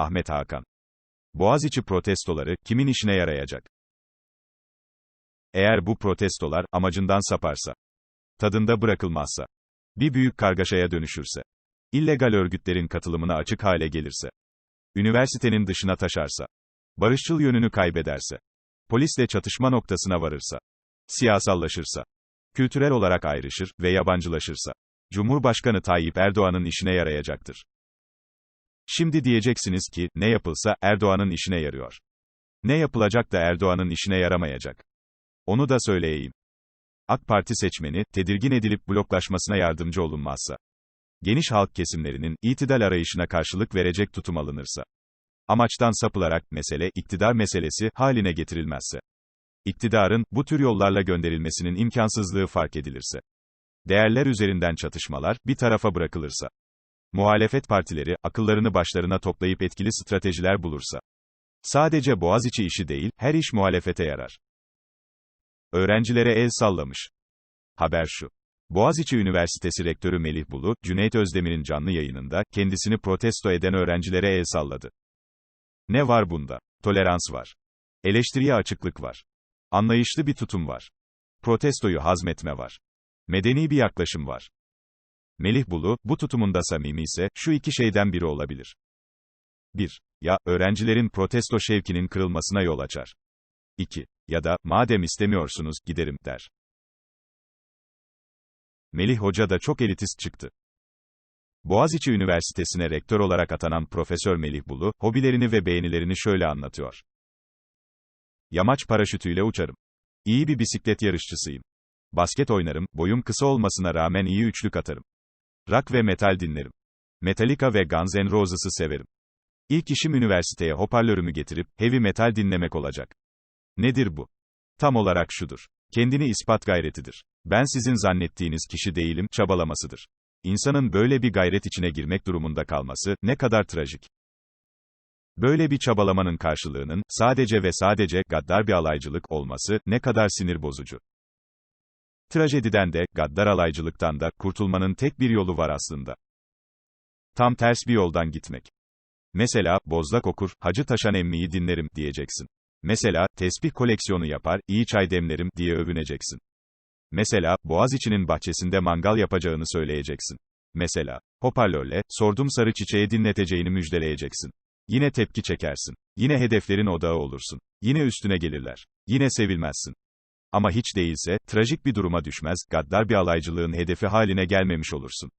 Ahmet Hakan. Boğaziçi protestoları, kimin işine yarayacak? Eğer bu protestolar, amacından saparsa, tadında bırakılmazsa, bir büyük kargaşaya dönüşürse, illegal örgütlerin katılımına açık hale gelirse, üniversitenin dışına taşarsa, barışçıl yönünü kaybederse, polisle çatışma noktasına varırsa, siyasallaşırsa, kültürel olarak ayrışır ve yabancılaşırsa, Cumhurbaşkanı Tayyip Erdoğan'ın işine yarayacaktır. Şimdi diyeceksiniz ki, ne yapılsa, Erdoğan'ın işine yarıyor. Ne yapılacak da Erdoğan'ın işine yaramayacak. Onu da söyleyeyim. AK Parti seçmeni, tedirgin edilip bloklaşmasına yardımcı olunmazsa, geniş halk kesimlerinin, itidal arayışına karşılık verecek tutum alınırsa, amaçtan sapılarak, mesele, iktidar meselesi, haline getirilmezse, iktidarın, bu tür yollarla gönderilmesinin imkansızlığı fark edilirse, değerler üzerinden çatışmalar, bir tarafa bırakılırsa, muhalefet partileri, akıllarını başlarına toplayıp etkili stratejiler bulursa, sadece Boğaziçi işi değil, her iş muhalefete yarar. Öğrencilere el sallamış. Haber şu. Boğaziçi Üniversitesi Rektörü Melih Bulu, Cüneyt Özdemir'in canlı yayınında, kendisini protesto eden öğrencilere el salladı. Ne var bunda? Tolerans var. Eleştiriye açıklık var. Anlayışlı bir tutum var. Protestoyu hazmetme var. Medeni bir yaklaşım var. Melih Bulu, bu tutumunda samimi ise, şu iki şeyden biri olabilir. 1. Ya, öğrencilerin protesto şevkinin kırılmasına yol açar. 2. Ya da, madem istemiyorsunuz, giderim, der. Melih Hoca da çok elitist çıktı. Boğaziçi Üniversitesi'ne rektör olarak atanan Profesör Melih Bulu, hobilerini ve beğenilerini şöyle anlatıyor. Yamaç paraşütüyle uçarım. İyi bir bisiklet yarışçısıyım. Basket oynarım, boyum kısa olmasına rağmen iyi üçlük atarım. Rock ve metal dinlerim. Metallica ve Guns N' Roses'ı severim. İlk işim üniversiteye hoparlörümü getirip, heavy metal dinlemek olacak. Nedir bu? Tam olarak şudur. Kendini ispat gayretidir. Ben sizin zannettiğiniz kişi değilim, çabalamasıdır. İnsanın böyle bir gayret içine girmek durumunda kalması, ne kadar trajik. Böyle bir çabalamanın karşılığının, sadece ve sadece, gaddar bir alaycılık olması, ne kadar sinir bozucu. Trajediden de, gaddar alaycılıktan da, kurtulmanın tek bir yolu var aslında. Tam ters bir yoldan gitmek. Mesela, bozlak okur, hacı taşan emmiyi dinlerim, diyeceksin. Mesela, tesbih koleksiyonu yapar, iyi çay demlerim, diye övüneceksin. Mesela, Boğaziçi'nin bahçesinde mangal yapacağını söyleyeceksin. Mesela, hoparlörle, sordum sarı çiçeğe dinleteceğini müjdeleyeceksin. Yine tepki çekersin. Yine hedeflerin odağı olursun. Yine üstüne gelirler. Yine sevilmezsin. Ama hiç değilse, trajik bir duruma düşmez, gaddar bir alaycılığın hedefi haline gelmemiş olursun.